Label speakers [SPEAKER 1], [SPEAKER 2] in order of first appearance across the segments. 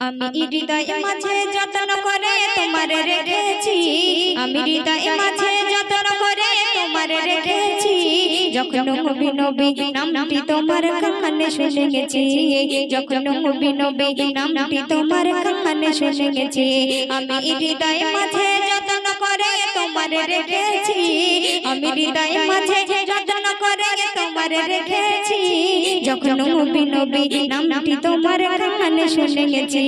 [SPEAKER 1] আমি হৃদয় মাঝে যত্ন করে তোমার রেখেছি। আমি হৃদয় মাঝে যত্ন করে তোমার রেখেছি। যখন নবী নবী নামটি তোমার কানে শুনে গেছি। যখন নবী নবী নামটি তোমার কানে শুনে গেছি। আমি হৃদয় মাঝে যত্ন করে তোমার রেখেছি। আমি হৃদয় মাঝে তোমার রেখেছি যখন নবী নবী নামটি তোমার কানে শুনে গেছি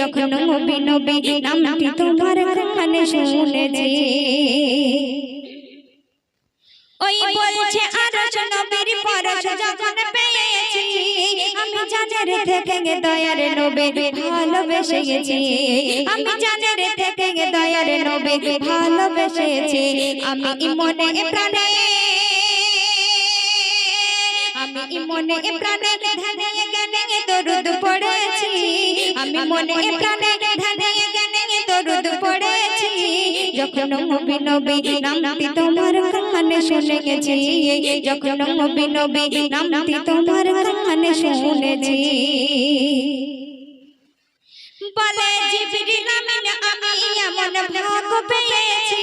[SPEAKER 1] যখন নবী নবী নামটি তোমার কানে শুনেছি। ওই বলছে আরশ নবীর পরশ যখন পেয়েছি, আমি জানের থেকে গে দয়ার নবে ভালোবেসে গেছি আমি জানের থেকে গে দয়ার নবে ভালোবেসেছি। আমি মনে প্রাণে আমি মনে প্রাণে ধ্যানে জ্ঞানে দরুদ পড়েছি। আমি মনে প্রাণে ধ্যানে জ্ঞানে দরুদ পড়েছি। যখন নবী নবী নামটি তোমার কানে শুনে গেছি যখন নবী নবী নামটি তোমার কানে শুনেছি। বলে জিবরিল আমিন আমি এমন ভাগ পেয়েছি।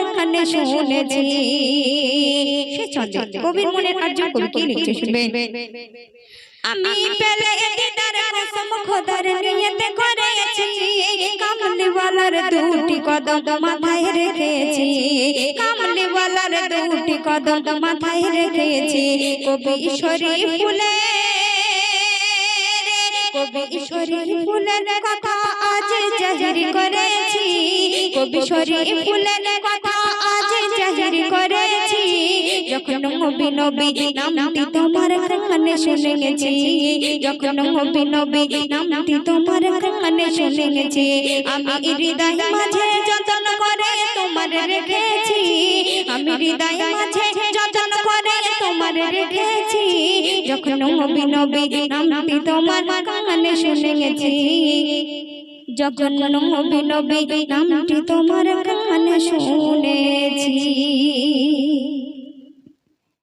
[SPEAKER 1] শুনেছি সে চলে কবির মনের আর্য কবি কি লিখছে শুনবেন আমি পেলে দিদার কসম খোদার নিয়তে করেছি। কামলিওয়ালার দুটি কদম মাথায় রেখেছি। কামলিওয়ালার দুটি কদম মাথায় রেখেছি। কবি ফুলে কবি ফুলের কথা আজ জাহির করেছি। কবি ফুলের কথা যখন নবী নবী নামটি তোমার কানে শুনে গেছি যখন নবী নবী নামটি তোমার কানে শুনে গেছি আমি হৃদয় মাঝে যতন করে তোমার রেখেছি আমি হৃদয় মাঝে যতন করে তোমার রেখেছি যখন নবী নবী নামটি তোমার কানে শুনে গেছি যখন নবী নবী নামটি তোমার